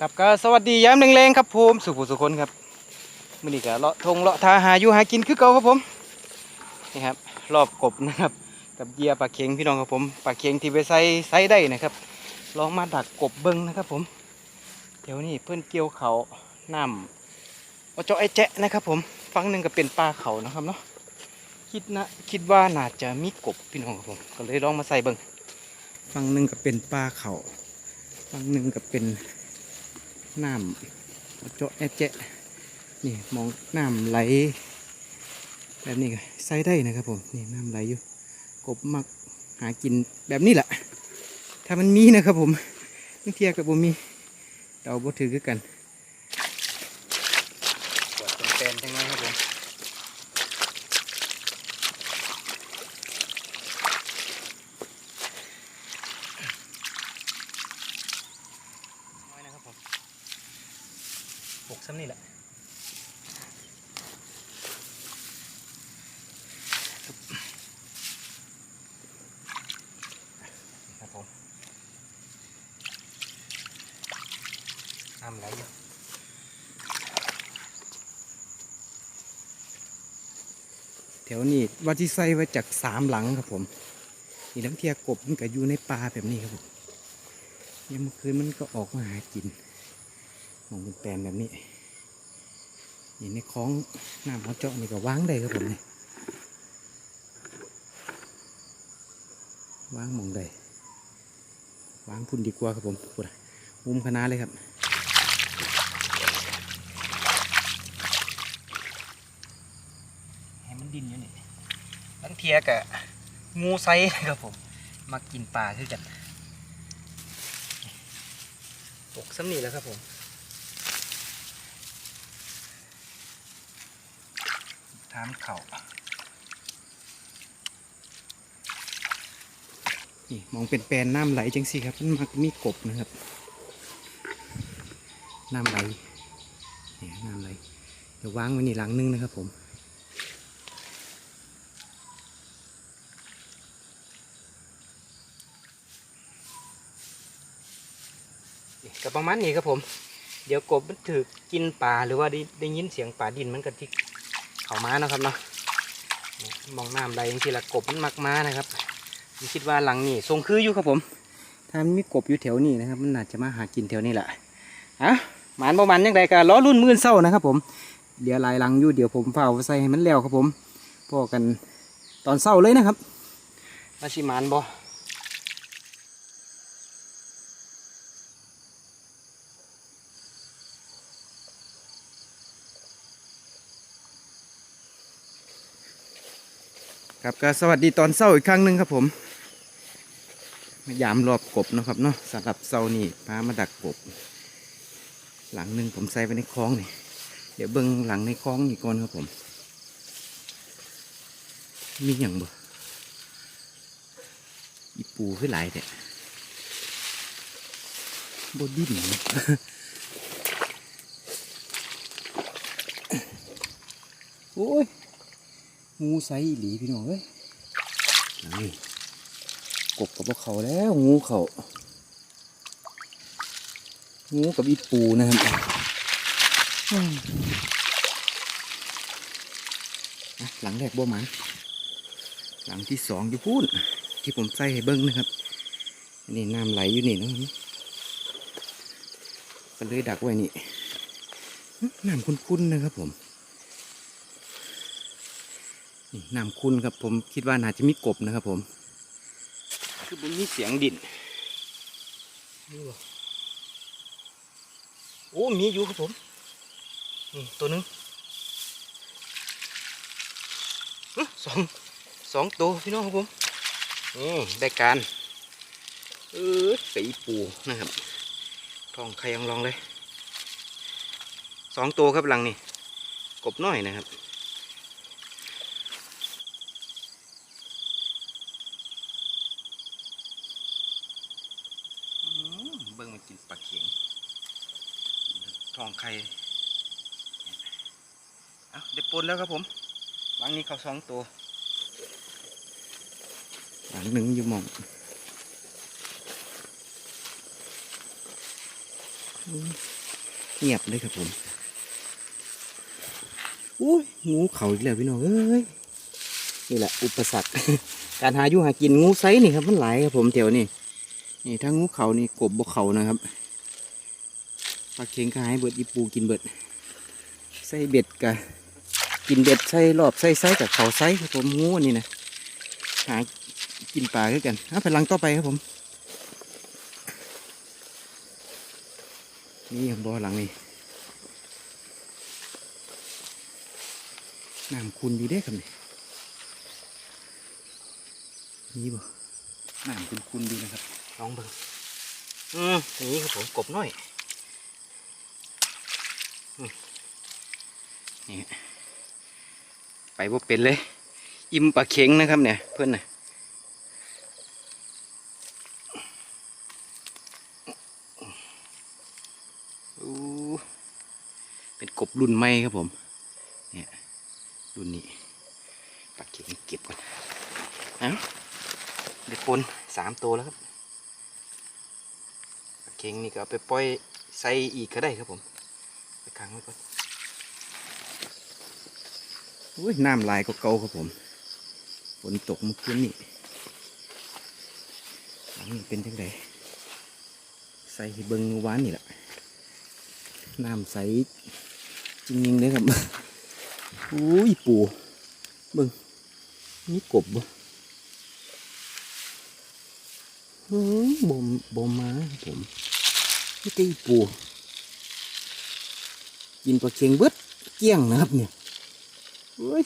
ครับก็สวัสดียามแรงๆครับผมสุขุสุคนครับมื้อนี้ก็เลาะทงเลาะทาหาอยู่หากินคือเก่าครับผมนี่ครับรอบกบนะครับ กับเยียปลาเค็งพี่น้องครับผมปลาเค็งที่ไปใส่ใส่ได้นะครับ ลองมาดักกบเบิ้งนะครับผม เดี๋ยวนี้เพื่อนเกี่ยวเขาน้ำเอาเจาะไอแจ๊ะนะครับ ผมฟังหนึ่งก็เป็นปลาเขานะครับเนาะคิดนะคิดว่าน่าจะมีกบพี่น้องครับผม ก็เลยลองมาใส่เบิ้งฟังหนึ่งก็เป็นปลาเขาฟังหนึ่งก็เป็น น้ำเอาเจาะแอดแจ๊ะนี่มองน้ำไหลแบบนี้ก็ใส่ได้นะครับผมนี่น้ำไหลอยู่กบมักหากินแบบนี้แหละถ้ามันมีนะครับผมเทียกับผมมีเดาบ่ถือคือกันกดเป็นแฟนจังไงครับผมน้อยนะครับผมหก ซ้ำนี่แหละครับผมน้ำไหลอยู่แถวนี้วัดที่ใส่ไว้จากสามหลังครับผมนี่น้ำเทียกบมันก็อยู่ในป่าแบบนี้ครับผมยามเมื่อคืนมันก็ออกมาหากินมองเป็นแปลนแบบนี้ นี่ในคลองน้ำเขาเจาะนี่ก็วางได้ครับผมนี่วางหมองได้วางพุ่นดีกว่าครับผมพุ่นมุมคณะเลยครับให้มันดินอยู่นี่ตั้งเทียกะงูไซนะครับผม มากินปลาคือกันปกซ้ำนี่แล้วครับผม ทานเข่านี่มองเป็นแปลนน้ำไหลจังสิครับ มันมักมีกบนะครับ น้ำไหลนี่น้ำไหลเดี๋ยววางไว้นี่หลังนึงนะครับผมก็ประมาณนี้ครับผม เดี๋ยวกบมันถือกินปลาหรือว่าได้ได้ยินเสียงปลาดินมันก็ที่ เขามาเนาะครับเนาะมองน้ำไหลจังสิละกบมันมักม้านะครับผมคิดว่าหลังนี่ทรงคืออยู่ครับผม ถ้ามันมีกบอยู่แถวนี้นะครับ มันน่าจะมาหากินแถวนี้แหละอะหมานประมาณยังไงกันล้อรุ่นมื่นเศร้านะครับ ผมเดี๋ยวลายหลังอยู่เดี๋ยวผมเฝ้าใส่ให้มันแล้วครับผมพอกันตอนเศร้าเลยนะครับมาชิหมานบ่ ครับก็สวัสดีตอนเศร้าอีกครั้งหนึ่งครับผมมายามรอบกบนะครับเนาะสำหรับเสานี่พามาดักกบ หลังหนึ่งผมใส่ไว้ในคลองนี่เดี๋ยวเบิ้งหลังในคลองนี่ก่อนครับผม มีอย่างบ่อีปูขึ้นหลายแต่บดดิ้นโอ้ย งูใสอีหลีพี่น้องเอ้ยนี่กบกับพวกเขาแล้วงูเขางูกับอีปูนะครับอืมอะหลังแรกบ่หมันหลังที่สองอยู่พูนที่ผมใส่ให้เบิ้งนะครับอันนี่น้ำไหลอยู่นี่นะครับก็เลยดักไว้นี่น้ำคุ้นๆนะครับผม นี่น้ำคุ้นครับผมคิดว่าน่าจะมีกบนะครับผม คือมันมีเสียงดินนี่วะโอ้ มีอยู่ครับผม นี่ตัวหนึงอื้อสองสองตัวพี่น้องครับผมนี่ได้การเออสีปูนะครับทองใครยังลองเลยสองตัวครับหลังนี่กบน้อยนะครับ อืมเบิ่งมันกินปลาเข็ง ทองไข่เอาเด็ดปนแล้วครับผมหลังนี้เขาสองตัวหลังหนึ่งอยู่มองเงียบเลยครับผมอุ้ยงูเขาอีกแล้วพี่น้องเอ้ยนี่แหละอุปสรรค การหาอยู่หากินงูไซนี่ครับมันหลายครับผมแถวนี่นี่ถ้างูเขานี่กบบกเขานะครับ ปลาเค็งก็หายเบิดอีปูกินเบิด ใส่เบ็ดกะกินเบ็ดใส่รอบใส่ไซกับเขาไซครับผมงูอันนี่นะหากินปลาด้วยกันเอาไปลังต่อไปครับผม นี่ครับบ่อหลังนี่น้ำคุณอยู่เด้ครับนี่นี่บ่น้ำคุณคุณดีนะครับลองเบิ่งอืมนี่ครับผมกบน้อยอืม นี่ไปบ่เป็นเลย อิ่มปลาเข็งนะครับเนี่ยเพื่อนน่ะเป็นกบรุ่นใหม่ครับผม เนี่ยรุ่นนี้ปักเข็งเก็บก่อนเอ้าเด็กคนสามตัวแล้วครับปักเข็งนี่ก็เอาไปปล่อยใส่อีกก็ได้ครับผม ไปค้างไว้ก่อน อุ้ยน้ำลายก็เก่าครับผมฝนตกเมื่อคืนนี่หลังนี้เป็นจังไดใส่เบิงวานนี่แหละน้ำใสจริงๆเลยครับอุ้ยปูเบิงนี่กบบ่เฮ้ยบ่มบ่มาครับผมนี่ตีปูกินปลาเค็งเบิดเกี้ยงนะครับเนี่ย เฮ้ย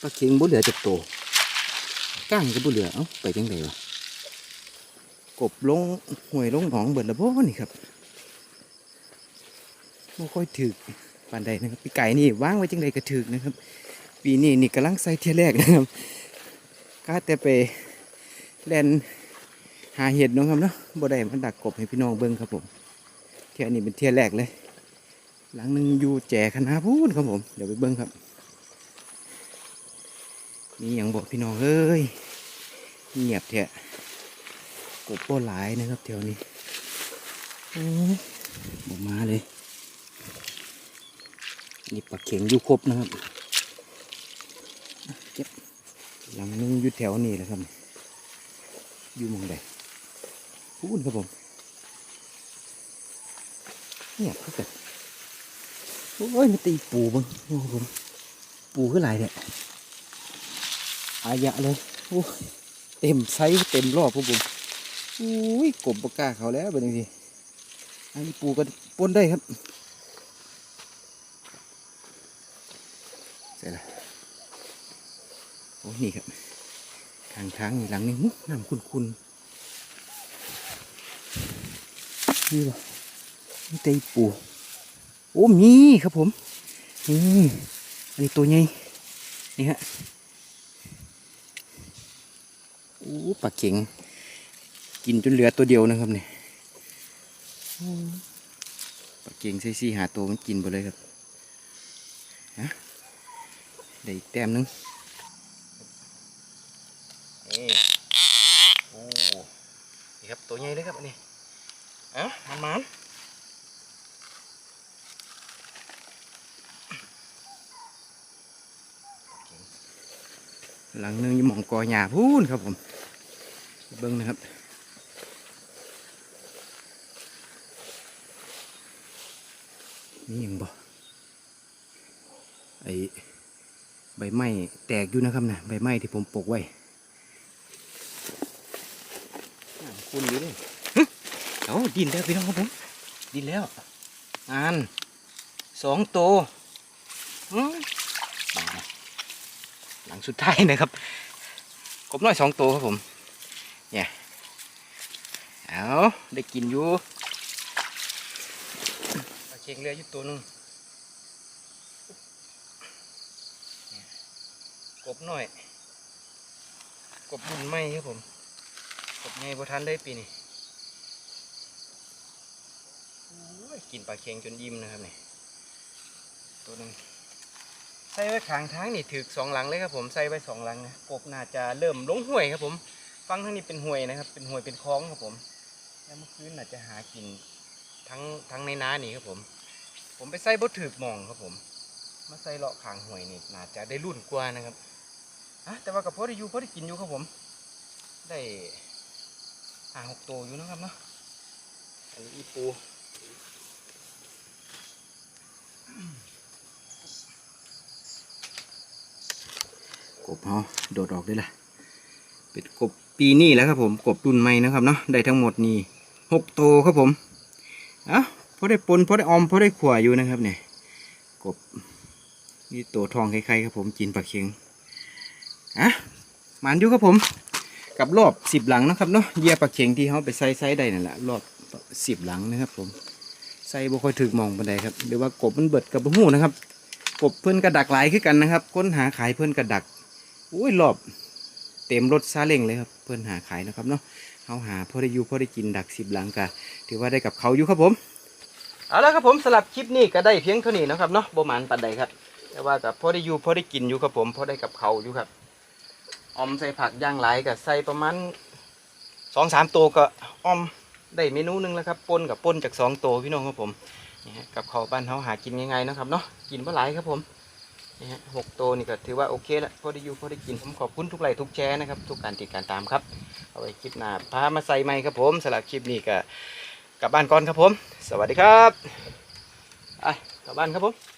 ปลาเค็งบ่เหลือจากโตก้างก็บ่เหลือเอ้าไปจังไดวะกบลงห่วยลงหนองเบิดละบ่นี่ครับไม่ค่อยถึกปานใดนะครับปีไก่นี่ว่างไว้จังใดก็ถึกนะครับ ปีนี้นี่กำลังใส่เทียแรกนะครับก็แต่ไปแลนหาเห็ดเนาะครับเนาะบ่ได้มันดักกบให้พี่น้องเบิ่งครับผมเทียนี้เป็นเทียแรกเลย หลังหนึ่งอยู่แจกคณะพูดครับผม เดี๋ยวไปเบิ่งครับนี่อย่างบอกพี่น้องเอ้ยเงียบแท้กบบ่หลายนะครับแถวนี้โอ้ยบ่มาเลย นี่ปลาเข็งอยู่ครบนะครับเก็บหลังนึงอยู่แถวนี้แหละครับ อยู่มองใดพูดครับผมเนี่ยเขาแบบ โอ้ยมันตีปูบ้างโอ้ผมปูขึ้นหลายเนี่ยอายะเลยโอ้ยเต็มไซส์เต็มรอบครับผมอุ้ยกบปากกาเขาแล้วเป็นยังไงอันนี้ปูก็ปนได้ครับเสร็จแล้วโอ้นี่ครับทางทางนี่หลังนี่น้ำคุณคุณนี่วะนี่ไตปู โอ้มีครับผมนี่อันนี้ตัวใหญ่นี่ฮะโอ้ปลาเข็งกินจนเหลือตัวเดียวนะครับเนี่ยปลาเข็งใส่ซี่หาตัวมันกินไปเลยครับฮะได้อีกแต้มหนึงนี่โอ้นี่ครับตัวใหญ่เลยครับอันนี้เอ้ามันมัน หลังหนึงอยู่หมองกอหญ้าพูนครับผมเบิ้งนะครับนี่ยังบ่ไอใบไม้แตกอยู่นะครับนะใบไม้ที่ผมปลูกไว้น้ำคุณอยู่เลยเอาดินแล้วพี่น้องครับผมดินแล้วงานสองโตวอืม หลังสุดท้ายนะครับ กบน้อยสองตัวครับผม เนี่ยเอาได้กินอยู่ปลาเชงเรืออยู่ตัวหนึงกบหน่อย กบบุญไม่ครับผม กบไม่พอทันได้ปีนี้กินปลาเค็งจนยิ้มนะครับนี่ตัวหนึ่ง ใส่ไว้ขางทางนี่ถือสองหลังเลยครับผมใส่ไว้สองหลังนะกบน่าจะเริ่มลงห้วยครับผม ฟังทางนี้เป็นห้วยนะครับ เป็นห้วยเป็นคลองครับผม แล้วเมื่อคืนน่าจะหากินทั้งทั้งในน้านี่ครับผม ผมไปใส่บดถือมองครับผม มาใส่เลาะขางห่วยนี่น่าจะได้รุ่นกว่านะครับอะแต่ว่ากับพ่อได้อยู่พ่อได้กินอยู่ครับผม ได้หาหกตัวอยู่นะครับเนาะอันนี้อีปู กบเขาโดดออกได้ละเป็นกบปีนี้แล้วครับผมกบรุ่นใหม่นะครับเนาะได้ทั้งหมดนี่หกตัวครับผมเอ้าพอได้ปนพอได้ออมพอได้ขวอยู่นะครับเนี่ยกบนี่ตัวทองใครๆครับผมกินปลาเค็งอะหมันอยู่ครับผม กับรอบสิบหลังนะครับเนาะเยียปลาเข็งที่เขาไปใส่ไซได้นั่นแหละรอบสิบหลังนะครับผมใส่บ่ค่อยถึกมองบันไดครับหรือว่ากบมันเบิดกับหูนะครับ กบเพื่อนกระดักหลายคือกันนะครับ ค้นหาขายเพื่อนกระดัก อุ้ยรอบเต็มรถซาเล้งเลยครับ เพื่อนหาขายนะครับเนาะเขาหาพอได้อยู่พอได้กินดักสิบหลังกะถือว่าได้กับเขาอยู่ครับผม เอาละครับผมสำหรับคลิปนี้ก็ได้เพียงเท่านี้นะครับเนาะบ่หมานปันใดครับ แต่ว่ากับพอได้อยู่พอได้กินอยู่ครับผมพอได้กับเขาอยู่ครับออมใส่ผักย่างหลายกับใส่ประมาณสองสามตัวก็ออมได้เมนูหนึงแล้วครับปนกับปนจากสองตัวพี่น้องครับผมนี่ฮะกับเขาบ้านเขาหากินง่ายๆนะครับเนาะกินเมื่อไรครับผม นี่ฮะหกตัวนี่ก็ถือว่าโอเคแล้วพอได้อยู่พอได้กินผมขอบคุณทุกไลค์ทุกแชร์นะครับ ทุกการติดการตามครับ เอาไว้คลิปหน้าพามาใส่ใหม่ครับผมสำหรับคลิปนี้ก็กลับบ้านก่อนครับผม สวัสดีครับไปกลับบ้านครับผม